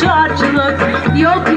şarkılık yok